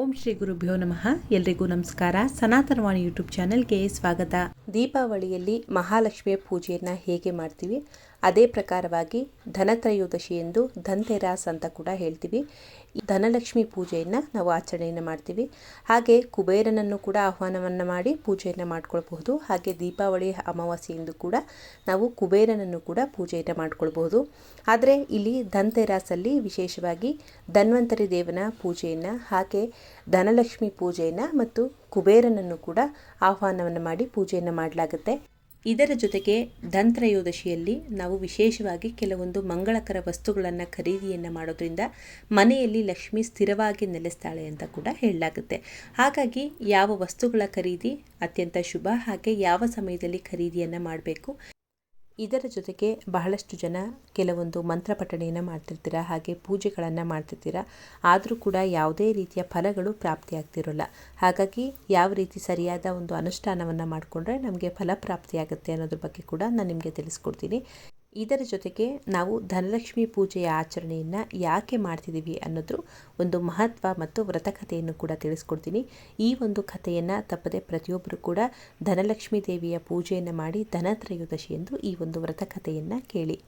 ಓಂ ಶ್ರೀ ಗುರುಭ್ಯೋ ನಮಃ. ಎಲ್ರಿಗೂ ನಮಸ್ಕಾರ. ಸನಾತನವಾಣಿ ಯೂಟ್ಯೂಬ್ ಚಾನೆಲ್ಗೆ ಸ್ವಾಗತ. ದೀಪಾವಳಿಯಲ್ಲಿ ಮಹಾಲಕ್ಷ್ಮಿಯ ಪೂಜೆಯನ್ನು ಹೇಗೆ ಮಾಡ್ತೀವಿ? ಅದೇ ಪ್ರಕಾರವಾಗಿ ಧನತ್ರಯೋದಶಿ ಎಂದು ಧನ್ತೆರಾಸ್ ಅಂತ ಕೂಡ ಹೇಳ್ತೀವಿ. ಧನಲಕ್ಷ್ಮಿ ಪೂಜೆಯನ್ನು ನಾವು ಆಚರಣೆಯನ್ನು ಮಾಡ್ತೀವಿ. ಹಾಗೆ ಕುಬೇರನನ್ನು ಕೂಡ ಆಹ್ವಾನವನ್ನು ಮಾಡಿ ಪೂಜೆಯನ್ನು ಮಾಡ್ಕೊಳ್ಬಹುದು. ಹಾಗೆ ದೀಪಾವಳಿ ಅಮಾವಾಸ್ಯೆಯಿಂದ ಕೂಡ ನಾವು ಕುಬೇರನನ್ನು ಕೂಡ ಪೂಜೆಯನ್ನು ಮಾಡ್ಕೊಳ್ಬಹುದು. ಆದರೆ ಇಲ್ಲಿ ಧನ್ತೆರಾಸಲ್ಲಿ ವಿಶೇಷವಾಗಿ ಧನ್ವಂತರಿ ದೇವನ ಪೂಜೆಯನ್ನು, ಹಾಗೆ ಧನಲಕ್ಷ್ಮಿ ಪೂಜೆಯನ್ನು ಮತ್ತು ಕುಬೇರನನ್ನು ಕೂಡ ಆಹ್ವಾನವನ್ನು ಮಾಡಿ ಪೂಜೆಯನ್ನು ಮಾಡಲಾಗುತ್ತೆ. ಇದರ ಜೊತೆಗೆ ಧಂತ್ರಯೋದಶಿಯಲ್ಲಿ ನಾವು ವಿಶೇಷವಾಗಿ ಕೆಲವೊಂದು ಮಂಗಳಕರ ವಸ್ತುಗಳನ್ನು ಖರೀದಿಯನ್ನು ಮಾಡೋದ್ರಿಂದ ಮನೆಯಲ್ಲಿ ಲಕ್ಷ್ಮಿ ಸ್ಥಿರವಾಗಿ ನೆಲೆಸ್ತಾಳೆ ಅಂತ ಕೂಡ ಹೇಳಲಾಗುತ್ತೆ. ಹಾಗಾಗಿ ಯಾವ ವಸ್ತುಗಳ ಖರೀದಿ ಅತ್ಯಂತ ಶುಭ, ಹಾಗೆ ಯಾವ ಸಮಯದಲ್ಲಿ ಖರೀದಿಯನ್ನು ಮಾಡಬೇಕು ಇದರ ಜೊತೆಗೆ ಬಹಳಷ್ಟು ಜನ ಕೆಲವೊಂದು ಮಂತ್ರ ಪಠಣೆಯನ್ನು ಮಾಡ್ತಿರ್ತೀರ, ಹಾಗೆ ಪೂಜೆಗಳನ್ನು ಮಾಡ್ತಿರ್ತೀರ, ಆದರೂ ಕೂಡ ಯಾವುದೇ ರೀತಿಯ ಫಲಗಳು ಪ್ರಾಪ್ತಿಯಾಗ್ತಿರೋಲ್ಲ ಹಾಗಾಗಿ ಯಾವ ರೀತಿ ಸರಿಯಾದ ಒಂದು ಅನುಷ್ಠಾನವನ್ನು ಮಾಡಿಕೊಂಡ್ರೆ ನಮಗೆ ಫಲ ಪ್ರಾಪ್ತಿಯಾಗುತ್ತೆ ಅನ್ನೋದ್ರ ಬಗ್ಗೆ ಕೂಡ ನಾನು ನಿಮಗೆ ತಿಳಿಸ್ಕೊಡ್ತೀನಿ. ಇದರ ಜೊತೆಗೆ ನಾವು ಧನಲಕ್ಷ್ಮಿ ಪೂಜೆಯ ಆಚರಣೆಯನ್ನು ಯಾಕೆ ಮಾಡ್ತಿದ್ದೀವಿ ಅನ್ನೋದ್ರ ಒಂದು ಮಹತ್ವ ಮತ್ತು ವ್ರತಕಥೆಯನ್ನು ಕೂಡ ತಿಳಿಸ್ಕೊಡ್ತೀನಿ. ಈ ಒಂದು ಕಥೆಯನ್ನು ತಪ್ಪದೆ ಪ್ರತಿಯೊಬ್ಬರು ಕೂಡ ಧನಲಕ್ಷ್ಮಿ ದೇವಿಯ ಪೂಜೆಯನ್ನು ಮಾಡಿ ಧನತ್ರಯೋದಶಿ ಎಂದು ಈ ಒಂದು ವ್ರತಕಥೆಯನ್ನು ಕೇಳಿ.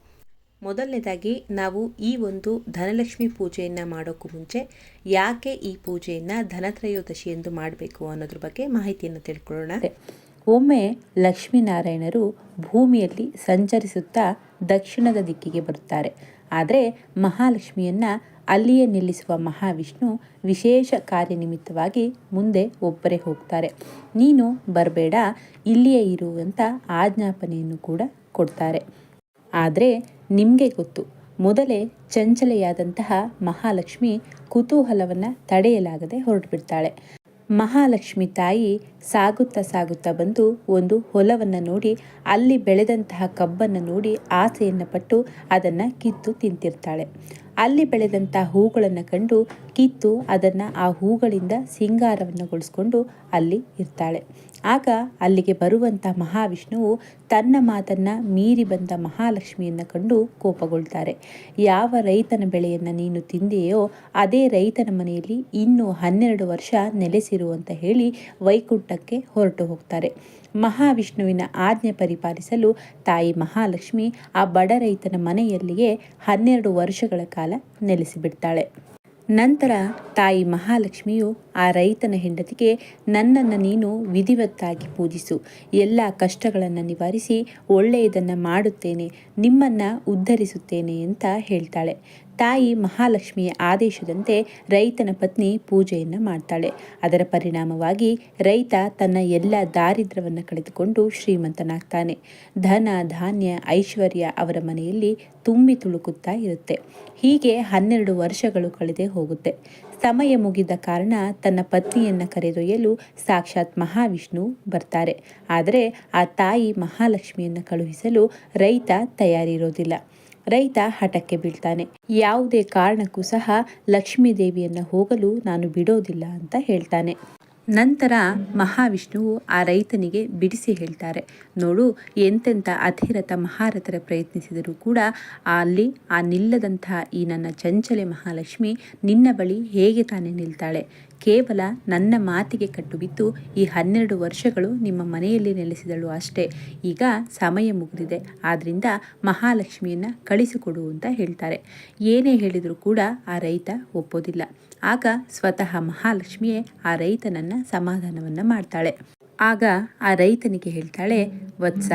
ಮೊದಲನೇದಾಗಿ ನಾವು ಈ ಒಂದು ಧನಲಕ್ಷ್ಮಿ ಪೂಜೆಯನ್ನು ಮಾಡೋಕ್ಕೂ ಮುಂಚೆ ಯಾಕೆ ಈ ಪೂಜೆಯನ್ನು ಧನತ್ರಯೋದಶಿ ಎಂದು ಮಾಡಬೇಕು ಅನ್ನೋದ್ರ ಬಗ್ಗೆ ಮಾಹಿತಿಯನ್ನು ತಿಳ್ಕೊಳ್ಳೋಣ. ಒಮ್ಮೆ ಲಕ್ಷ್ಮೀನಾರಾಯಣರು ಭೂಮಿಯಲ್ಲಿ ಸಂಚರಿಸುತ್ತಾ ದಕ್ಷಿಣದ ದಿಕ್ಕಿಗೆ ಬರುತ್ತಾರೆ. ಆದರೆ ಮಹಾಲಕ್ಷ್ಮಿಯನ್ನ ಅಲ್ಲಿಯೇ ನಿಲ್ಲಿಸುವ ಮಹಾವಿಷ್ಣು ವಿಶೇಷ ಕಾರ್ಯನಿಮಿತ್ತವಾಗಿ ಮುಂದೆ ಒಬ್ಬರೇ ಹೋಗ್ತಾರೆ. ನೀನು ಬರಬೇಡ, ಇಲ್ಲಿಯೇ ಇರುವಂಥ ಆಜ್ಞಾಪನೆಯನ್ನು ಕೂಡ ಕೊಡ್ತಾರೆ. ಆದರೆ ನಿಮಗೆ ಗೊತ್ತು, ಮೊದಲೇ ಚಂಚಲೆಯಾದಂತಹ ಮಹಾಲಕ್ಷ್ಮಿ ಕುತೂಹಲವನ್ನು ತಡೆಯಲಾಗದೆ ಹೊರಟುಬಿಡ್ತಾಳೆ. ಮಹಾಲಕ್ಷ್ಮಿ ತಾಯಿ ಸಾಗುತ್ತಾ ಸಾಗುತ್ತಾ ಬಂದು ಒಂದು ಹೊಲವನ್ನು ನೋಡಿ, ಅಲ್ಲಿ ಬೆಳೆದಂತಹ ಕಬ್ಬನ್ನು ನೋಡಿ ಆಸೆಯನ್ನು ಪಟ್ಟು ಅದನ್ನು ಕಿತ್ತು ತಿಂತಿರ್ತಾಳೆ. ಅಲ್ಲಿ ಬೆಳೆದಂತಹ ಹೂಗಳನ್ನು ಕಂಡು ಕಿತ್ತು ಅದನ್ನು ಆ ಹೂಗಳಿಂದ ಸಿಂಗಾರವನ್ನುಗೊಳಿಸ್ಕೊಂಡು ಅಲ್ಲಿ ಇರ್ತಾಳೆ. ಆಗ ಅಲ್ಲಿಗೆ ಬರುವಂಥ ಮಹಾವಿಷ್ಣುವು ತನ್ನ ಮಾತನ್ನು ಮೀರಿ ಬಂದ ಮಹಾಲಕ್ಷ್ಮಿಯನ್ನು ಕಂಡು ಕೋಪಗೊಳ್ತಾರೆ. ಯಾವ ರೈತನ ಬೆಳೆಯನ್ನು ನೀನು ತಿಂದೆಯೋ ಅದೇ ರೈತನ ಮನೆಯಲ್ಲಿ ಇನ್ನೂ ಹನ್ನೆರಡು ವರ್ಷ ನೆಲೆಸಿರು ಅಂತ ಹೇಳಿ ವೈಕುಂಠಕ್ಕೆ ಹೊರಟು ಹೋಗ್ತಾರೆ. ಮಹಾವಿಷ್ಣುವಿನ ಆಜ್ಞೆ ಪರಿಪಾಲಿಸಲು ತಾಯಿ ಮಹಾಲಕ್ಷ್ಮಿ ಆ ಬಡ ರೈತನ ಮನೆಯಲ್ಲಿಯೇ ಹನ್ನೆರಡು ವರ್ಷಗಳ ಕಾಲ ನೆಲೆಸಿಬಿಡ್ತಾಳೆ. ನಂತರ ತಾಯಿ ಮಹಾಲಕ್ಷ್ಮಿಯು ಆ ರೈತನ ಹೆಂಡತಿಗೆ, ನನ್ನನ್ನು ನೀನು ವಿಧಿವತ್ತಾಗಿ ಪೂಜಿಸು. ಎಲ್ಲ ಕಷ್ಟಗಳನ್ನು ನಿವಾರಿಸಿ ಒಳ್ಳೆಯದನ್ನು ಮಾಡುತ್ತೇನೆ. ನಿಮ್ಮನ್ನು ಉದ್ಧರಿಸುತ್ತೇನೆ ಅಂತ ಹೇಳ್ತಾಳೆ. ತಾಯಿ ಮಹಾಲಕ್ಷ್ಮಿಯ ಆದೇಶದಂತೆ ರೈತನ ಪತ್ನಿ ಪೂಜೆಯನ್ನು ಮಾಡ್ತಾಳೆ. ಅದರ ಪರಿಣಾಮವಾಗಿ ರೈತ ತನ್ನ ಎಲ್ಲ ದಾರಿದ್ರ್ಯವನ್ನು ಕಳೆದುಕೊಂಡು ಶ್ರೀಮಂತನಾಗ್ತಾನೆ. ಧನ, ಧಾನ್ಯ, ಐಶ್ವರ್ಯ ಅವರ ಮನೆಯಲ್ಲಿ ತುಂಬಿ ತುಳುಕುತ್ತಾ ಇರುತ್ತೆ. ಹೀಗೆ ಹನ್ನೆರಡು ವರ್ಷಗಳು ಕಳೆದೇ ಹೋಗುತ್ತೆ. ಸಮಯ ಮುಗಿದ ಕಾರಣ ತನ್ನ ಪತ್ನಿಯನ್ನು ಕರೆದೊಯ್ಯಲು ಸಾಕ್ಷಾತ್ ಮಹಾವಿಷ್ಣು ಬರ್ತಾರೆ. ಆದರೆ ಆ ತಾಯಿ ಮಹಾಲಕ್ಷ್ಮಿಯನ್ನು ಕಳುಹಿಸಲು ರೈತ ತಯಾರಿರೋದಿಲ್ಲ. ರೈತ ಹಠಕ್ಕೆ ಬೀಳ್ತಾನೆ. ಯಾವುದೇ ಕಾರಣಕ್ಕೂ ಸಹ ಲಕ್ಷ್ಮೀ ದೇವಿಯನ್ನು ಹೋಗಲು ನಾನು ಬಿಡೋದಿಲ್ಲ ಅಂತ ಹೇಳ್ತಾನೆ. ನಂತರ ಮಹಾವಿಷ್ಣುವು ಆ ರೈತನಿಗೆ ಬಿಡಿಸಿ ಹೇಳ್ತಾರೆ. ನೋಡು, ಎಂತೆಂಥ ಅಧಿರಥ ಮಹಾರಥರ ಪ್ರಯತ್ನಿಸಿದರೂ ಕೂಡ ಅಲ್ಲಿ ಆ ನಿಲ್ಲದಂತಹ ಈ ನನ್ನ ಚಂಚಲೆ ಮಹಾಲಕ್ಷ್ಮಿ ನಿನ್ನ ಬಳಿ ಹೇಗೆ ತಾನೇ ನಿಲ್ತಾಳೆ? ಕೇವಲ ನನ್ನ ಮಾತಿಗೆ ಕಟ್ಟುಬಿದ್ದು ಈ ಹನ್ನೆರಡು ವರ್ಷಗಳು ನಿಮ್ಮ ಮನೆಯಲ್ಲಿ ನೆಲೆಸಿದಳು ಅಷ್ಟೇ. ಈಗ ಸಮಯ ಮುಗಿದಿದೆ. ಆದ್ದರಿಂದ ಮಹಾಲಕ್ಷ್ಮಿಯನ್ನು ಕಳಿಸಿಕೊಡು ಅಂತ ಹೇಳ್ತಾರೆ. ಏನೇ ಹೇಳಿದರೂ ಕೂಡ ಆ ರೈತ ಒಪ್ಪೋದಿಲ್ಲ. ಆಗ ಸ್ವತಃ ಮಹಾಲಕ್ಷ್ಮಿಯೇ ಆ ರೈತನನ್ನು ಸಮಾಧಾನವನ್ನು ಮಾಡ್ತಾಳೆ. ಆಗ ಆ ರೈತನಿಗೆ ಹೇಳ್ತಾಳೆ, ವತ್ಸ,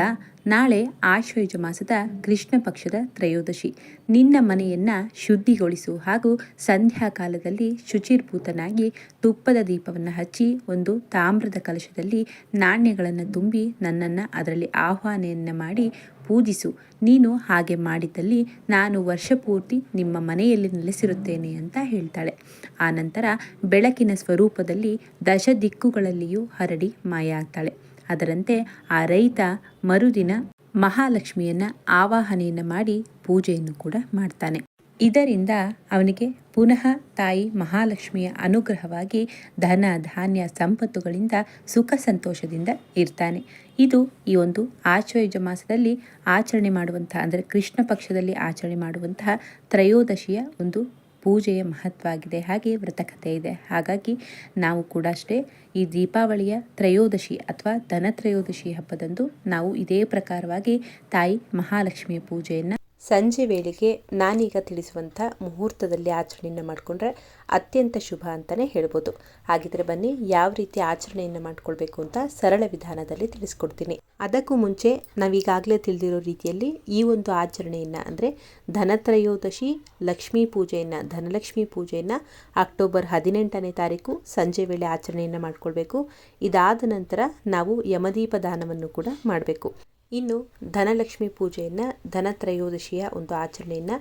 ನಾಳೆ ಆಶ್ವಯುಜ ಮಾಸದ ಕೃಷ್ಣ ಪಕ್ಷದ ತ್ರಯೋದಶಿ. ನಿನ್ನ ಮನೆಯನ್ನ ಶುದ್ಧಿಗೊಳಿಸು ಹಾಗೂ ಸಂಧ್ಯಾ ಕಾಲದಲ್ಲಿ ಶುಚಿರ್ಭೂತನಾಗಿ ತುಪ್ಪದ ದೀಪವನ್ನು ಹಚ್ಚಿ ಒಂದು ತಾಮ್ರದ ಕಲಶದಲ್ಲಿ ನಾಣ್ಯಗಳನ್ನು ತುಂಬಿ ನನ್ನನ್ನು ಅದರಲ್ಲಿ ಆಹ್ವಾನೆಯನ್ನು ಮಾಡಿ ಪೂಜಿಸು. ನೀನು ಹಾಗೆ ಮಾಡಿದಲ್ಲಿ ನಾನು ವರ್ಷಪೂರ್ತಿ ನಿಮ್ಮ ಮನೆಯಲ್ಲಿ ನೆಲೆಸಿರುತ್ತೇನೆ ಅಂತ ಹೇಳ್ತಾಳೆ. ಆನಂತರ ಬೆಳಕಿನ ಸ್ವರೂಪದಲ್ಲಿ ದಶ ದಿಕ್ಕುಗಳಲ್ಲಿಯೂ ಹರಡಿ ಮಾಯ ಆಗ್ತಾಳೆ ಅದರಂತೆ ಆ ರೈತ ಮರುದಿನ ಮಹಾಲಕ್ಷ್ಮಿಯನ್ನ ಆವಾಹನೆಯನ್ನು ಮಾಡಿ ಪೂಜೆಯನ್ನು ಕೂಡ ಮಾಡ್ತಾನೆ. ಇದರಿಂದ ಅವನಿಗೆ ಪುನಃ ತಾಯಿ ಮಹಾಲಕ್ಷ್ಮಿಯ ಅನುಗ್ರಹವಾಗಿ ಧನ, ಧಾನ್ಯ, ಸಂಪತ್ತುಗಳಿಂದ ಸುಖ ಸಂತೋಷದಿಂದ ಇರ್ತಾನೆ. ಇದು ಈ ಒಂದು ಆಶ್ವಯುಜ ಮಾಸದಲ್ಲಿ ಆಚರಣೆ ಮಾಡುವಂತಹ, ಅಂದರೆ ಕೃಷ್ಣ ಪಕ್ಷದಲ್ಲಿ ಆಚರಣೆ ಮಾಡುವಂತಹ ತ್ರಯೋದಶಿಯ ಒಂದು ಪೂಜೆಯ ಮಹತ್ವ ಆಗಿದೆ ಹಾಗೆ ವ್ರತಕಥೆ ಇದೆ. ಹಾಗಾಗಿ ನಾವು ಕೂಡ ಅಷ್ಟೇ ಈ ದೀಪಾವಳಿಯ ತ್ರಯೋದಶಿ ಅಥವಾ ಧನತ್ರಯೋದಶಿ ಹಬ್ಬದಂದು ನಾವು ಇದೇ ಪ್ರಕಾರವಾಗಿ ತಾಯಿ ಮಹಾಲಕ್ಷ್ಮಿಯ ಪೂಜೆಯನ್ನು ಸಂಜೆ ವೇಳೆಗೆ ನಾನೀಗ ತಿಳಿಸುವಂಥ ಮುಹೂರ್ತದಲ್ಲಿ ಆಚರಣೆಯನ್ನು ಮಾಡಿಕೊಂಡ್ರೆ ಅತ್ಯಂತ ಶುಭ ಅಂತಲೇ ಹೇಳ್ಬೋದು. ಹಾಗಿದ್ರೆ ಬನ್ನಿ, ಯಾವ ರೀತಿ ಆಚರಣೆಯನ್ನು ಮಾಡಿಕೊಳ್ಬೇಕು ಅಂತ ಸರಳ ವಿಧಾನದಲ್ಲಿ ತಿಳಿಸ್ಕೊಡ್ತೀನಿ. ಅದಕ್ಕೂ ಮುಂಚೆ ನಾವೀಗಾಗಲೇ ತಿಳಿದಿರೋ ರೀತಿಯಲ್ಲಿ ಈ ಒಂದು ಆಚರಣೆಯನ್ನು ಅಂದರೆ ಧನತ್ರಯೋದಶಿ, ಲಕ್ಷ್ಮೀ ಪೂಜೆಯನ್ನು, ಧನಲಕ್ಷ್ಮಿ ಪೂಜೆಯನ್ನು ಅಕ್ಟೋಬರ್ ಹದಿನೆಂಟನೇ ತಾರೀಕು ಸಂಜೆ ವೇಳೆ ಆಚರಣೆಯನ್ನು ಮಾಡಿಕೊಳ್ಬೇಕು. ಇದಾದ ನಂತರ ನಾವು ಯಮದೀಪ ದಾನವನ್ನು ಕೂಡ ಮಾಡಬೇಕು. ಇನ್ನು ಧನಲಕ್ಷ್ಮಿ ಪೂಜೆಯನ್ನು ಧನತ್ರಯೋದಶಿಯ ಒಂದು ಆಚರಣೆಯನ್ನು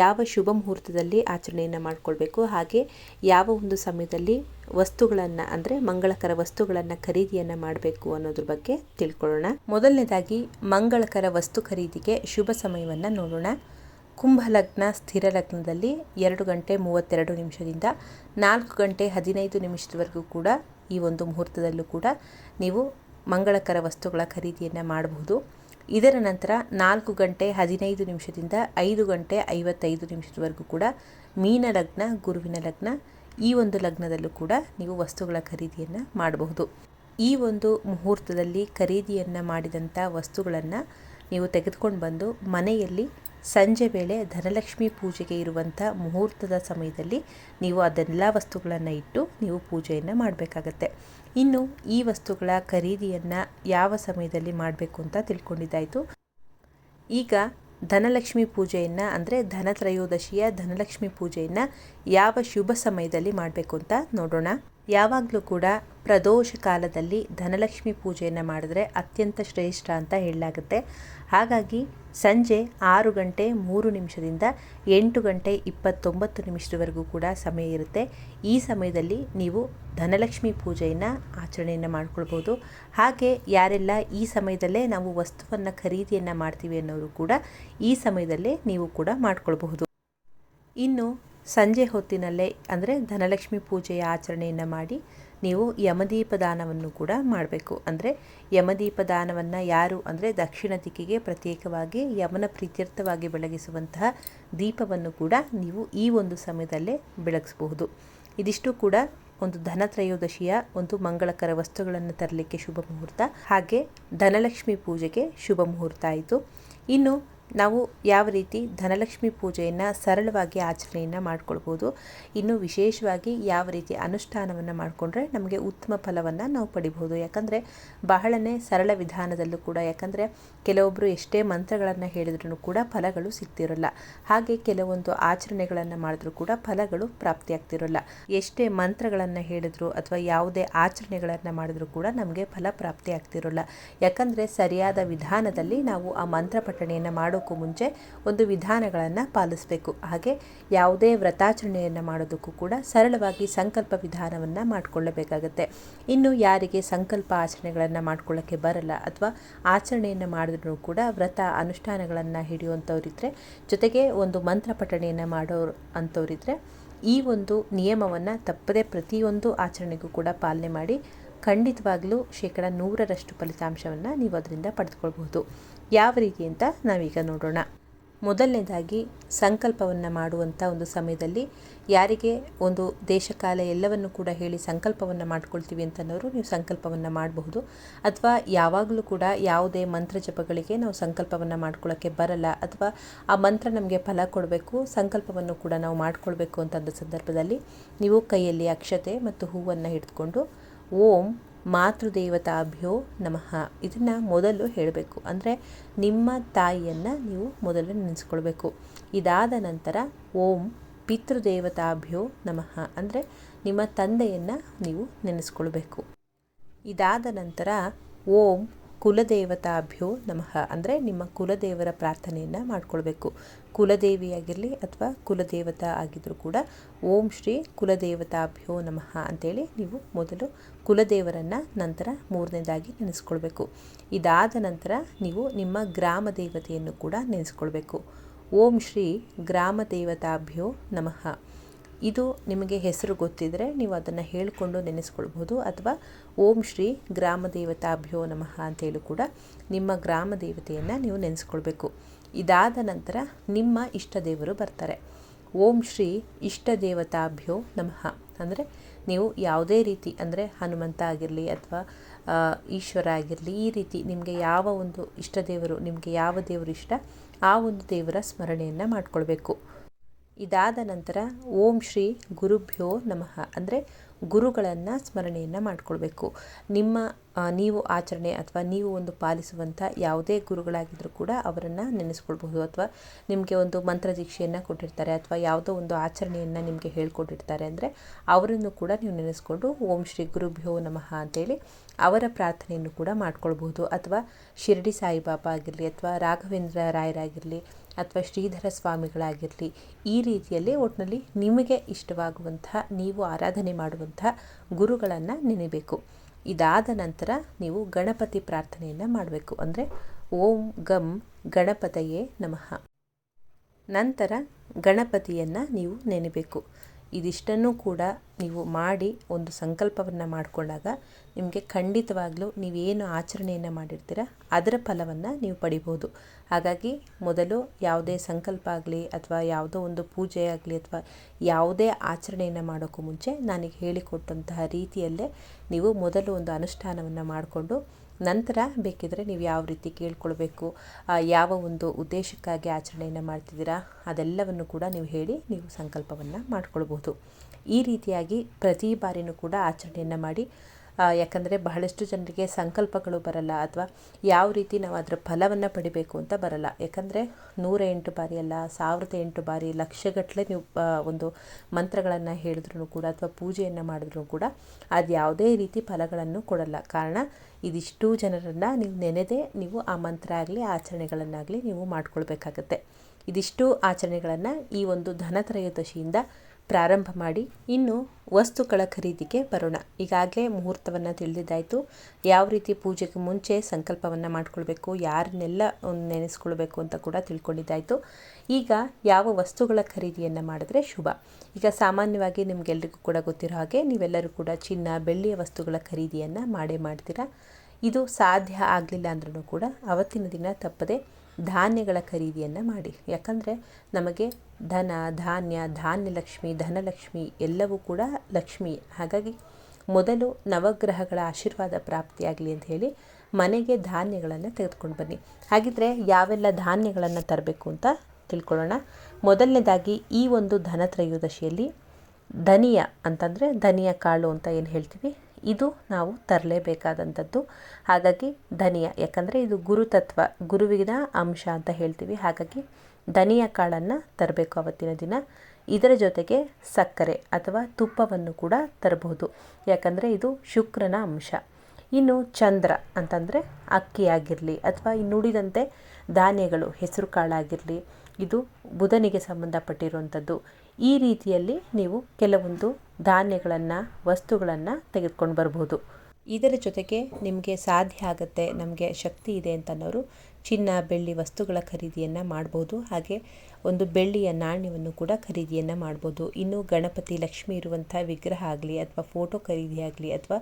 ಯಾವ ಶುಭ ಮುಹೂರ್ತದಲ್ಲಿ ಆಚರಣೆಯನ್ನು ಮಾಡಿಕೊಳ್ಬೇಕು, ಹಾಗೆ ಯಾವ ಒಂದು ಸಮಯದಲ್ಲಿ ವಸ್ತುಗಳನ್ನು ಅಂದರೆ ಮಂಗಳಕರ ವಸ್ತುಗಳನ್ನು ಖರೀದಿಯನ್ನು ಮಾಡಬೇಕು ಅನ್ನೋದ್ರ ಬಗ್ಗೆ ತಿಳ್ಕೊಳ್ಳೋಣ. ಮೊದಲನೇದಾಗಿ ಮಂಗಳಕರ ವಸ್ತು ಖರೀದಿಗೆ ಶುಭ ಸಮಯವನ್ನು ನೋಡೋಣ. ಕುಂಭಲಗ್ನ ಸ್ಥಿರ ಲಗ್ನದಲ್ಲಿ ಎರಡು ಗಂಟೆ ಮೂವತ್ತೆರಡು ನಿಮಿಷದಿಂದ ನಾಲ್ಕು ಗಂಟೆ ಹದಿನೈದು ನಿಮಿಷದವರೆಗೂ ಕೂಡ ಈ ಒಂದು ಮುಹೂರ್ತದಲ್ಲೂ ಕೂಡ ನೀವು ಮಂಗಳಕರ ವಸ್ತುಗಳ ಖರೀದಿಯನ್ನು ಮಾಡಬಹುದು. ಇದರ ನಂತರ ನಾಲ್ಕು ಗಂಟೆ ಹದಿನೈದು ನಿಮಿಷದಿಂದ ಐದು ಗಂಟೆ ಐವತ್ತೈದು ನಿಮಿಷದವರೆಗೂ ಕೂಡ ಮೀನ ಲಗ್ನ, ಗುರುವಿನ ಲಗ್ನ, ಈ ಒಂದು ಲಗ್ನದಲ್ಲೂ ಕೂಡ ನೀವು ವಸ್ತುಗಳ ಖರೀದಿಯನ್ನು ಮಾಡಬಹುದು. ಈ ಒಂದು ಮುಹೂರ್ತದಲ್ಲಿ ಖರೀದಿಯನ್ನು ಮಾಡಿದಂಥ ವಸ್ತುಗಳನ್ನು ನೀವು ತೆಗೆದುಕೊಂಡು ಬಂದು ಮನೆಯಲ್ಲಿ ಸಂಜೆ ವೇಳೆ ಧನಲಕ್ಷ್ಮಿ ಪೂಜೆಗೆ ಇರುವಂಥ ಮುಹೂರ್ತದ ಸಮಯದಲ್ಲಿ ನೀವು ಅದೆಲ್ಲ ವಸ್ತುಗಳನ್ನು ಇಟ್ಟು ನೀವು ಪೂಜೆಯನ್ನು ಮಾಡಬೇಕಾಗತ್ತೆ. ಇನ್ನು ಈ ವಸ್ತುಗಳ ಖರೀದಿಯನ್ನು ಯಾವ ಸಮಯದಲ್ಲಿ ಮಾಡಬೇಕು ಅಂತ ತಿಳ್ಕೊಂಡಿದ್ದಾಯಿತು. ಈಗ ಧನಲಕ್ಷ್ಮಿ ಪೂಜೆಯನ್ನು ಅಂದರೆ ಧನತ್ರಯೋದಶಿಯ ಧನಲಕ್ಷ್ಮಿ ಪೂಜೆಯನ್ನು ಯಾವ ಶುಭ ಸಮಯದಲ್ಲಿ ಮಾಡಬೇಕು ಅಂತ ನೋಡೋಣ. ಯಾವಾಗಲೂ ಕೂಡ ಪ್ರದೋಷ ಕಾಲದಲ್ಲಿ ಧನಲಕ್ಷ್ಮಿ ಪೂಜೆಯನ್ನು ಮಾಡಿದ್ರೆ ಅತ್ಯಂತ ಶ್ರೇಷ್ಠ ಅಂತ ಹೇಳಲಾಗುತ್ತೆ. ಹಾಗಾಗಿ ಸಂಜೆ ಆರು ಗಂಟೆ ಮೂರು ನಿಮಿಷದಿಂದ ಎಂಟು ಗಂಟೆ ಇಪ್ಪತ್ತೊಂಬತ್ತು ನಿಮಿಷದವರೆಗೂ ಕೂಡ ಸಮಯ ಇರುತ್ತೆ. ಈ ಸಮಯದಲ್ಲಿ ನೀವು ಧನಲಕ್ಷ್ಮಿ ಪೂಜೆಯನ್ನು ಆಚರಣೆಯನ್ನು ಮಾಡ್ಕೊಳ್ಬೋದು. ಹಾಗೆ ಯಾರೆಲ್ಲ ಈ ಸಮಯದಲ್ಲೇ ನಾವು ವಸ್ತುವನ್ನು ಖರೀದಿಯನ್ನು ಮಾಡ್ತೀವಿ ಅನ್ನೋರು ಕೂಡ ಈ ಸಮಯದಲ್ಲೇ ನೀವು ಕೂಡ ಮಾಡ್ಕೊಳ್ಬಹುದು. ಇನ್ನು ಸಂಜೆ ಹೊತ್ತಿನಲ್ಲೇ, ಅಂದರೆ ಧನಲಕ್ಷ್ಮಿ ಪೂಜೆಯ ಆಚರಣೆಯನ್ನು ಮಾಡಿ ನೀವು ಯಮದೀಪ ದಾನವನ್ನು ಕೂಡ ಮಾಡಬೇಕು. ಅಂದರೆ ಯಮದೀಪ ದಾನವನ್ನು ಯಾರು, ಅಂದರೆ ದಕ್ಷಿಣ ದಿಕ್ಕಿಗೆ ಪ್ರತ್ಯೇಕವಾಗಿ ಯಮನ ಪ್ರೀತ್ಯರ್ಥವಾಗಿ ಬೆಳಗಿಸುವಂತಹ ದೀಪವನ್ನು ಕೂಡ ನೀವು ಈ ಒಂದು ಸಮಯದಲ್ಲೇ ಬೆಳಗಿಸಬಹುದು. ಇದಿಷ್ಟು ಕೂಡ ಒಂದು ಧನತ್ರಯೋದಶಿಯ ಒಂದು ಮಂಗಳಕರ ವಸ್ತುಗಳನ್ನು ತರಲಿಕ್ಕೆ ಶುಭ ಮುಹೂರ್ತ. ಹಾಗೆ ಧನಲಕ್ಷ್ಮಿ ಪೂಜೆಗೆ ಶುಭ ಮುಹೂರ್ತ ಆಯಿತು. ಇನ್ನು ನಾವು ಯಾವ ರೀತಿ ಧನಲಕ್ಷ್ಮಿ ಪೂಜೆಯನ್ನು ಸರಳವಾಗಿ ಆಚರಣೆಯನ್ನು ಮಾಡ್ಕೊಳ್ಬೋದು, ಇನ್ನು ವಿಶೇಷವಾಗಿ ಯಾವ ರೀತಿ ಅನುಷ್ಠಾನವನ್ನು ಮಾಡಿಕೊಂಡ್ರೆ ನಮಗೆ ಉತ್ತಮ ಫಲವನ್ನು ನಾವು ಪಡಿಬೋದು ಯಾಕಂದರೆ ಬಹಳನೇ ಸರಳ ವಿಧಾನದಲ್ಲೂ ಕೂಡ, ಯಾಕಂದರೆ ಕೆಲವೊಬ್ಬರು ಎಷ್ಟೇ ಮಂತ್ರಗಳನ್ನು ಹೇಳಿದ್ರೂ ಕೂಡ ಫಲಗಳು ಸಿಗ್ತಿರಲ್ಲ. ಹಾಗೆ ಕೆಲವೊಂದು ಆಚರಣೆಗಳನ್ನು ಮಾಡಿದ್ರೂ ಕೂಡ ಫಲಗಳು ಪ್ರಾಪ್ತಿಯಾಗ್ತಿರಲ್ಲ. ಎಷ್ಟೇ ಮಂತ್ರಗಳನ್ನು ಹೇಳಿದ್ರು ಅಥವಾ ಯಾವುದೇ ಆಚರಣೆಗಳನ್ನು ಮಾಡಿದ್ರೂ ಕೂಡ ನಮಗೆ ಫಲ ಪ್ರಾಪ್ತಿ ಆಗ್ತಿರಲ್ಲ ಯಾಕಂದರೆ ಸರಿಯಾದ ವಿಧಾನದಲ್ಲಿ ನಾವು ಆ ಮಂತ್ರ ಪಠಣೆಯನ್ನು ಮಾಡೋಕ್ಕೂ ಮುಂಚೆ ಒಂದು ವಿಧಾನಗಳನ್ನು ಪಾಲಿಸಬೇಕು. ಹಾಗೆ ಯಾವುದೇ ವ್ರತಾಚರಣೆಯನ್ನು ಮಾಡೋದಕ್ಕೂ ಕೂಡ ಸರಳವಾಗಿ ಸಂಕಲ್ಪ ವಿಧಾನವನ್ನು ಮಾಡಿಕೊಳ್ಳಬೇಕಾಗತ್ತೆ. ಇನ್ನು ಯಾರಿಗೆ ಸಂಕಲ್ಪ ಆಚರಣೆಗಳನ್ನು ಮಾಡ್ಕೊಳ್ಳೋಕ್ಕೆ ಬರಲ್ಲ ಅಥವಾ ಆಚರಣೆಯನ್ನು ಮಾಡಿದ್ರು ಕೂಡ ವ್ರತ ಅನುಷ್ಠಾನಗಳನ್ನು ಹಿಡಿಯುವಂಥವ್ರಿದ್ರೆ, ಜೊತೆಗೆ ಒಂದು ಮಂತ್ರ ಪಠಣೆಯನ್ನು ಮಾಡೋರು ಅಂಥವ್ರಿದ್ರೆ, ಈ ಒಂದು ನಿಯಮವನ್ನು ತಪ್ಪದೇ ಪ್ರತಿಯೊಂದು ಆಚರಣೆಗೂ ಕೂಡ ಪಾಲನೆ ಮಾಡಿ ಖಂಡಿತವಾಗಲೂ ಶೇಕಡ ನೂರರಷ್ಟು ಫಲಿತಾಂಶವನ್ನು ನೀವು ಅದರಿಂದ ಪಡೆದುಕೊಳ್ಬಹುದು. ಯಾವ ರೀತಿ ಅಂತ ನಾವೀಗ ನೋಡೋಣ. ಮೊದಲನೇದಾಗಿ, ಸಂಕಲ್ಪವನ್ನು ಮಾಡುವಂಥ ಒಂದು ಸಮಯದಲ್ಲಿ ಯಾರಿಗೆ ಒಂದು ದೇಶಕಾಲ ಎಲ್ಲವನ್ನು ಕೂಡ ಹೇಳಿ ಸಂಕಲ್ಪವನ್ನು ಮಾಡ್ಕೊಳ್ತೀವಿ ಅಂತನವರು ನೀವು ಸಂಕಲ್ಪವನ್ನು ಮಾಡಬಹುದು. ಅಥವಾ ಯಾವಾಗಲೂ ಕೂಡ ಯಾವುದೇ ಮಂತ್ರ ಜಪಗಳಿಗೆ ನಾವು ಸಂಕಲ್ಪವನ್ನು ಮಾಡ್ಕೊಳ್ಳೋಕ್ಕೆ ಬರಲ್ಲ. ಅಥವಾ ಆ ಮಂತ್ರ ನಮಗೆ ಫಲ ಕೊಡಬೇಕು, ಸಂಕಲ್ಪವನ್ನು ಕೂಡ ನಾವು ಮಾಡ್ಕೊಳ್ಬೇಕು ಅಂತಂದ ಸಂದರ್ಭದಲ್ಲಿ ನೀವು ಕೈಯಲ್ಲಿ ಅಕ್ಷತೆ ಮತ್ತು ಹೂವನ್ನು ಹಿಡಿದುಕೊಂಡು ಓಂ ಮಾತೃದೇವತಾಭ್ಯೋ ನಮಃ. ಇದನ್ನು ಮೊದಲು ಹೇಳಬೇಕು. ಅಂದರೆ ನಿಮ್ಮ ತಾಯಿಯನ್ನು ನೀವು ಮೊದಲು ನೆನೆಸ್ಕೊಳ್ಬೇಕು. ಇದಾದ ನಂತರ ಓಂ ಪಿತೃದೇವತಾಭ್ಯೋ ನಮಃ. ಅಂದರೆ ನಿಮ್ಮ ತಂದೆಯನ್ನು ನೀವು ನೆನೆಸ್ಕೊಳ್ಬೇಕು. ಇದಾದ ನಂತರ ಓಂ ಕುಲದೇವತಾಭ್ಯೋ ನಮಃ. ಅಂದರೆ ನಿಮ್ಮ ಕುಲದೇವರ ಪ್ರಾರ್ಥನೆಯನ್ನು ಮಾಡ್ಕೊಳ್ಬೇಕು. ಕುಲದೇವಿಯಾಗಿರಲಿ ಅಥವಾ ಕುಲದೇವತಾ ಆಗಿದ್ದರೂ ಕೂಡ ಓಂ ಶ್ರೀ ಕುಲದೇವತಾಭ್ಯೋ ನಮಃ ಅಂತೇಳಿ ನೀವು ಮೊದಲು ಕುಲದೇವರನ್ನು ನಂತರ ಮೂರನೇದಾಗಿ ನೆನೆಸ್ಕೊಳ್ಬೇಕು. ಇದಾದ ನಂತರ ನೀವು ನಿಮ್ಮ ಗ್ರಾಮ ದೇವತೆಯನ್ನು ಕೂಡ ನೆನೆಸ್ಕೊಳ್ಬೇಕು. ಓಂ ಶ್ರೀ ಗ್ರಾಮ ದೇವತಾಭ್ಯೋ ನಮಃ. ಇದು ನಿಮಗೆ ಹೆಸರು ಗೊತ್ತಿದ್ದರೆ ನೀವು ಅದನ್ನು ಹೇಳಿಕೊಂಡು ನೆನೆಸ್ಕೊಳ್ಬೋದು ಅಥವಾ ಓಂ ಶ್ರೀ ಗ್ರಾಮ ದೇವತಾಭ್ಯೋ ನಮಃ ಅಂತೇಳಿ ಕೂಡ ನಿಮ್ಮ ಗ್ರಾಮ ದೇವತೆಯನ್ನು ನೀವು ನೆನೆಸ್ಕೊಳ್ಬೇಕು. ಇದಾದ ನಂತರ ನಿಮ್ಮ ಇಷ್ಟ ದೇವರು ಬರ್ತಾರೆ. ಓಂ ಶ್ರೀ ಇಷ್ಟ ದೇವತಾಭ್ಯೋ ನಮಃ. ಅಂದರೆ ನೀವು ಯಾವುದೇ ರೀತಿ, ಅಂದರೆ ಹನುಮಂತ ಆಗಿರಲಿ ಅಥವಾ ಈಶ್ವರ ಆಗಿರಲಿ, ಈ ರೀತಿ ನಿಮಗೆ ಯಾವ ಒಂದು ಇಷ್ಟ ದೇವರು, ನಿಮಗೆ ಯಾವ ದೇವರು ಇಷ್ಟ, ಆ ಒಂದು ದೇವರ ಸ್ಮರಣೆಯನ್ನು ಮಾಡಿಕೊಳ್ಬೇಕು. ಇದಾದ ನಂತರ ಓಂ ಶ್ರೀ ಗುರುಭ್ಯೋ ನಮಃ. ಅಂದರೆ ಗುರುಗಳನ್ನು ಸ್ಮರಣೆಯನ್ನು ಮಾಡಿಕೊಳ್ಬೇಕು. ನಿಮ್ಮ ನೀವು ಆಚರಣೆ ಅಥವಾ ನೀವು ಒಂದು ಪಾಲಿಸುವಂಥ ಯಾವುದೇ ಗುರುಗಳಾಗಿದ್ದರೂ ಕೂಡ ಅವರನ್ನು ನೆನೆಸ್ಕೊಳ್ಬಹುದು. ಅಥವಾ ನಿಮಗೆ ಒಂದು ಮಂತ್ರ ದೀಕ್ಷೆಯನ್ನು ಕೊಟ್ಟಿರ್ತಾರೆ ಅಥವಾ ಯಾವುದೋ ಒಂದು ಆಚರಣೆಯನ್ನು ನಿಮಗೆ ಹೇಳ್ಕೊಟ್ಟಿರ್ತಾರೆ ಅಂದರೆ ಅವರನ್ನು ಕೂಡ ನೀವು ನೆನೆಸ್ಕೊಂಡು ಓಂ ಶ್ರೀ ಗುರುಭ್ಯೋ ನಮಃ ಅಂತೇಳಿ ಅವರ ಪ್ರಾರ್ಥನೆಯನ್ನು ಕೂಡ ಮಾಡ್ಕೊಳ್ಬಹುದು. ಅಥವಾ ಶಿರಡಿ ಸಾಯಿಬಾಬಾ ಆಗಿರಲಿ, ಅಥವಾ ರಾಘವೇಂದ್ರ ರಾಯರಾಗಿರಲಿ, ಅಥವಾ ಶ್ರೀಧರ ಸ್ವಾಮಿಗಳಾಗಿರಲಿ, ಈ ರೀತಿಯಲ್ಲಿ ಒಟ್ಟಿನಲ್ಲಿ ನಿಮಗೆ ಇಷ್ಟವಾಗುವಂತಹ, ನೀವು ಆರಾಧನೆ ಮಾಡುವಂತಹ ಗುರುಗಳನ್ನು ನೆನೆಬೇಕು. ಇದಾದ ನಂತರ ನೀವು ಗಣಪತಿ ಪ್ರಾರ್ಥನೆಯನ್ನು ಮಾಡಬೇಕು. ಅಂದರೆ ಓಂ ಗಂ ಗಣಪತಯೇ ನಮಃ. ನಂತರ ಗಣಪತಿಯನ್ನು ನೀವು ನೆನೆಬೇಕು. ಇದಿಷ್ಟನ್ನು ಕೂಡ ನೀವು ಮಾಡಿ ಒಂದು ಸಂಕಲ್ಪವನ್ನು ಮಾಡಿಕೊಂಡಾಗ ನಿಮಗೆ ಖಂಡಿತವಾಗ್ಲೂ ನೀವೇನು ಆಚರಣೆಯನ್ನು ಮಾಡಿರ್ತೀರ ಅದರ ಫಲವನ್ನು ನೀವು ಪಡಿಬೋದು. ಹಾಗಾಗಿ ಮೊದಲು ಯಾವುದೇ ಸಂಕಲ್ಪ ಆಗಲಿ ಅಥವಾ ಯಾವುದೋ ಒಂದು ಪೂಜೆ ಆಗಲಿ ಅಥವಾ ಯಾವುದೇ ಆಚರಣೆಯನ್ನು ಮಾಡೋಕ್ಕೂ ಮುಂಚೆ ನನಗೆ ಹೇಳಿಕೊಟ್ಟಂತಹ ರೀತಿಯಲ್ಲೇ ನೀವು ಮೊದಲು ಒಂದು ಅನುಷ್ಠಾನವನ್ನು ಮಾಡಿಕೊಂಡು ನಂತರ ಬೇಕಿದ್ರೆ ನೀವು ಯಾವ ರೀತಿ ಕೇಳ್ಕೊಳ್ಬೇಕು ಯಾವ ಒಂದು ಉದ್ದೇಶಕ್ಕಾಗಿ ಆಚರಣೆಯನ್ನು ಮಾಡ್ತಿದ್ದೀರಾ, ಅದೆಲ್ಲವನ್ನು ಕೂಡ ನೀವು ಹೇಳಿ ನೀವು ಸಂಕಲ್ಪವನ್ನು ಮಾಡ್ಕೊಳ್ಬೋದು ಈ ರೀತಿಯಾಗಿ ಪ್ರತಿ ಬಾರಿನೂ ಕೂಡ ಆಚರಣೆಯನ್ನು ಮಾಡಿ ಯಾಕಂದರೆ ಬಹಳಷ್ಟು ಜನರಿಗೆ ಸಂಕಲ್ಪಗಳು ಬರಲ್ಲ ಅಥವಾ ಯಾವ ರೀತಿ ನಾವು ಅದರ ಫಲವನ್ನು ಪಡಿಬೇಕು ಅಂತ ಬರಲ್ಲ. ಯಾಕಂದರೆ ನೂರ ಎಂಟು ಬಾರಿ ಅಲ್ಲ, ಸಾವಿರದ ಎಂಟು ಬಾರಿ ಲಕ್ಷಗಟ್ಟಲೆ ನೀವು ಒಂದು ಮಂತ್ರಗಳನ್ನು ಹೇಳಿದ್ರು ಕೂಡ ಅಥವಾ ಪೂಜೆಯನ್ನು ಮಾಡಿದ್ರು ಕೂಡ ಅದು ಯಾವುದೇ ರೀತಿ ಫಲಗಳನ್ನು ಕೊಡಲ್ಲ. ಕಾರಣ ಇದಿಷ್ಟು ಜನರನ್ನು ನೀವು ನೆನೆದೇ ನೀವು ಆ ಮಂತ್ರ ಆಗಲಿ, ಆಚರಣೆಗಳನ್ನಾಗಲಿ ನೀವು ಮಾಡ್ಕೊಳ್ಬೇಕಾಗತ್ತೆ. ಇದಿಷ್ಟು ಆಚರಣೆಗಳನ್ನು ಈ ಒಂದು ಧನತ್ರಯೋದಶಿಯಿಂದ ಪ್ರಾರಂಭ ಮಾಡಿ ಇನ್ನು ವಸ್ತುಗಳ ಖರೀದಿಗೆ ಬರೋಣ. ಈಗಾಗಲೇ ಮುಹೂರ್ತವನ್ನು ತಿಳಿದಿದ್ದಾಯಿತು. ಯಾವ ರೀತಿ ಪೂಜೆಗೆ ಮುಂಚೆ ಸಂಕಲ್ಪವನ್ನು ಮಾಡಿಕೊಳ್ಬೇಕು, ಯಾರನ್ನೆಲ್ಲ ನೆನೆಸ್ಕೊಳ್ಬೇಕು ಅಂತ ಕೂಡ ತಿಳ್ಕೊಂಡಿದ್ದಾಯಿತು. ಈಗ ಯಾವ ವಸ್ತುಗಳ ಖರೀದಿಯನ್ನು ಮಾಡಿದ್ರೆ ಶುಭ. ಈಗ ಸಾಮಾನ್ಯವಾಗಿ ನಿಮಗೆಲ್ಲರಿಗೂ ಕೂಡ ಗೊತ್ತಿರೋ ಹಾಗೆ ನೀವೆಲ್ಲರೂ ಕೂಡ ಚಿನ್ನ, ಬೆಳ್ಳಿಯ ವಸ್ತುಗಳ ಖರೀದಿಯನ್ನು ಮಾಡೇ ಮಾಡ್ತೀರಾ. ಇದು ಸಾಧ್ಯ ಆಗಲಿಲ್ಲ ಅಂದ್ರೂ ಕೂಡ ಅವತ್ತಿನ ದಿನ ತಪ್ಪದೆ ಧಾನ್ಯಗಳ ಖರೀದಿಯನ್ನು ಮಾಡಿ. ಯಾಕಂದರೆ ನಮಗೆ ಧನ, ಧಾನ್ಯ ಧಾನ್ಯ ಲಕ್ಷ್ಮಿ ಧನಲಕ್ಷ್ಮಿ ಎಲ್ಲವೂ ಕೂಡ ಲಕ್ಷ್ಮಿ. ಹಾಗಾಗಿ ಮೊದಲು ನವಗ್ರಹಗಳ ಆಶೀರ್ವಾದ ಪ್ರಾಪ್ತಿಯಾಗಲಿ ಅಂತ ಹೇಳಿ ಮನೆಗೆ ಧಾನ್ಯಗಳನ್ನು ತೆಗೆದುಕೊಂಡು ಬನ್ನಿ. ಹಾಗಿದ್ರೆ ಯಾವೆಲ್ಲ ಧಾನ್ಯಗಳನ್ನು ತರಬೇಕು ಅಂತ ತಿಳ್ಕೊಳ್ಳೋಣ. ಮೊದಲನೇದಾಗಿ ಈ ಒಂದು ಧನತ್ರಯೋದಶಿಯಲ್ಲಿ ಧನಿಯ ಅಂತಂದರೆ ಧನಿಯ ಕಾಳು ಅಂತ ಏನು ಹೇಳ್ತೀವಿ? ಇದು ನಾವು ತರಲೇಬೇಕಾದಂಥದ್ದು. ಹಾಗಾಗಿ ಧನಿಯ, ಯಾಕಂದರೆ ಇದು ಗುರುತತ್ವ, ಗುರುವಿನ ಅಂಶ ಅಂತ ಹೇಳ್ತೀವಿ. ಹಾಗಾಗಿ ಧನಿಯ ಕಾಳನ್ನು ತರಬೇಕು ಅವತ್ತಿನ ದಿನ. ಇದರ ಜೊತೆಗೆ ಸಕ್ಕರೆ ಅಥವಾ ತುಪ್ಪವನ್ನು ಕೂಡ ತರಬಹುದು ಯಾಕಂದರೆ ಇದು ಶುಕ್ರನ ಅಂಶ. ಇನ್ನು ಚಂದ್ರ ಅಂತಂದರೆ ಅಕ್ಕಿ ಆಗಿರಲಿ ಅಥವಾ ಇನ್ನುಳಿದಂತೆ ಧಾನ್ಯಗಳು ಹೆಸರು ಕಾಳಾಗಿರಲಿ ಇದು ಬುಧನಿಗೆ ಸಂಬಂಧಪಟ್ಟಿರುವಂಥದ್ದು. ಈ ರೀತಿಯಲ್ಲಿ ನೀವು ಕೆಲವೊಂದು ಧಾನ್ಯಗಳನ್ನು, ವಸ್ತುಗಳನ್ನು ತೆಗೆದುಕೊಂಡು ಬರ್ಬೋದು. ಇದರ ಜೊತೆಗೆ ನಿಮಗೆ ಸಾಧ್ಯ ಆಗುತ್ತೆ, ನಮಗೆ ಶಕ್ತಿ ಇದೆ ಅಂತನ್ನೋರು ಚಿನ್ನ, ಬೆಳ್ಳಿ ವಸ್ತುಗಳ ಖರೀದಿಯನ್ನು ಮಾಡ್ಬೋದು. ಹಾಗೆ ಒಂದು ಬೆಳ್ಳಿಯ ನಾಣ್ಯವನ್ನು ಕೂಡ ಖರೀದಿಯನ್ನು ಮಾಡ್ಬೋದು. ಇನ್ನು ಗಣಪತಿ, ಲಕ್ಷ್ಮಿ ಇರುವಂಥ ವಿಗ್ರಹ ಆಗಲಿ ಅಥವಾ ಫೋಟೋ ಖರೀದಿ ಆಗಲಿ ಅಥವಾ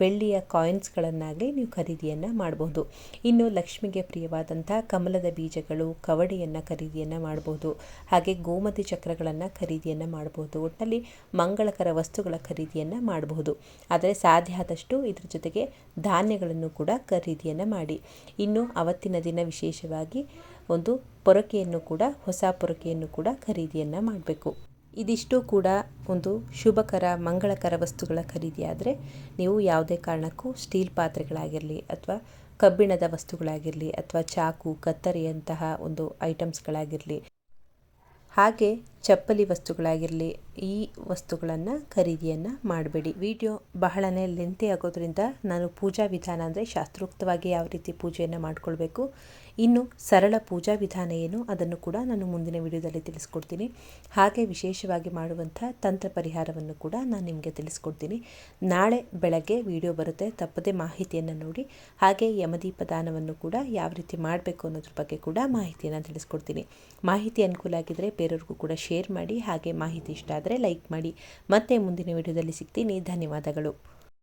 ಬೆಳ್ಳಿಯ ಕಾಯಿನ್ಸ್ಗಳನ್ನಾಗಲಿ ನೀವು ಖರೀದಿಯನ್ನು ಮಾಡಬಹುದು ಇನ್ನು ಲಕ್ಷ್ಮಿಗೆ ಪ್ರಿಯವಾದಂಥ ಕಮಲದ ಬೀಜಗಳು, ಕವಡೆಯನ್ನು ಖರೀದಿಯನ್ನು ಮಾಡಬಹುದು ಹಾಗೆ ಗೋಮತಿ ಚಕ್ರಗಳನ್ನು ಖರೀದಿಯನ್ನು ಮಾಡಬಹುದು ಒಟ್ಟಿನಲ್ಲಿ ಮಂಗಳಕರ ವಸ್ತುಗಳ ಖರೀದಿಯನ್ನು ಮಾಡಬಹುದು ಆದರೆ ಸಾಧ್ಯ ಆದಷ್ಟು ಇದ್ರ ಜೊತೆಗೆ ಧಾನ್ಯಗಳನ್ನು ಕೂಡ ಖರೀದಿಯನ್ನು ಮಾಡಿ. ಇನ್ನು ಅವತ್ತಿನ ದಿನ ವಿಶೇಷವಾಗಿ ಒಂದು ಪೊರಕೆಯನ್ನು ಕೂಡ, ಹೊಸ ಪೊರಕೆಯನ್ನು ಕೂಡ ಖರೀದಿಯನ್ನು ಮಾಡಬೇಕು. ಇದಿಷ್ಟು ಕೂಡ ಒಂದು ಶುಭಕರ, ಮಂಗಳಕರ ವಸ್ತುಗಳ ಖರೀದಿಯಾದರೆ ನೀವು ಯಾವುದೇ ಕಾರಣಕ್ಕೂ ಸ್ಟೀಲ್ ಪಾತ್ರೆಗಳಾಗಿರಲಿ ಅಥವಾ ಕಬ್ಬಿಣದ ವಸ್ತುಗಳಾಗಿರಲಿ ಅಥವಾ ಚಾಕು, ಕತ್ತರಿಯಂತಹ ಒಂದು ಐಟಮ್ಸ್ಗಳಾಗಿರಲಿ. ಹಾಗೆ ಚಪ್ಪಲಿ ವಸ್ತುಗಳಾಗಿರಲಿ, ಈ ವಸ್ತುಗಳನ್ನು ಖರೀದಿಯನ್ನು ಮಾಡಬೇಡಿ. ವಿಡಿಯೋ ಬಹಳನೇ ಲೆಂತಿ ಆಗೋದ್ರಿಂದ ನಾನು ಪೂಜಾ ವಿಧಾನ ಅಂದರೆ ಶಾಸ್ತ್ರೋಕ್ತವಾಗಿ ಯಾವ ರೀತಿ ಪೂಜೆಯನ್ನು ಮಾಡಿಕೊಳ್ಬೇಕು, ಇನ್ನು ಸರಳ ಪೂಜಾ ವಿಧಾನ ಏನು ಅದನ್ನು ಕೂಡ ನಾನು ಮುಂದಿನ ವಿಡಿಯೋದಲ್ಲಿ ತಿಳಿಸ್ಕೊಡ್ತೀನಿ. ಹಾಗೆ ವಿಶೇಷವಾಗಿ ಮಾಡುವಂಥ ತಂತ್ರ ಪರಿಹಾರವನ್ನು ಕೂಡ ನಾನು ನಿಮಗೆ ತಿಳಿಸ್ಕೊಡ್ತೀನಿ. ನಾಳೆ ಬೆಳಗ್ಗೆ ವಿಡಿಯೋ ಬರುತ್ತೆ, ತಪ್ಪದೇ ಮಾಹಿತಿಯನ್ನು ನೋಡಿ, ಹಾಗೆ ಯಮದೀಪ ದಾನವನ್ನು ಕೂಡ ಯಾವ ರೀತಿ ಮಾಡಬೇಕು ಅನ್ನೋದ್ರ ಬಗ್ಗೆ ಕೂಡ ಮಾಹಿತಿಯನ್ನು ತಿಳಿಸ್ಕೊಡ್ತೀನಿ. ಮಾಹಿತಿ ಅನುಕೂಲ ಆಗಿದ್ದರೆ ಬೇರೆಯವ್ರಿಗೂ ಕೂಡ ಶೇರ್ ಮಾಡಿ ಹಾಗೆ ಮಾಹಿತಿ ಇಷ್ಟ ಆದರೆ ಲೈಕ್ ಮಾಡಿ. ಮತ್ತೆ ಮುಂದಿನ ವಿಡಿಯೋದಲ್ಲಿ ಸಿಗ್ತೀನಿ. ಧನ್ಯವಾದಗಳು.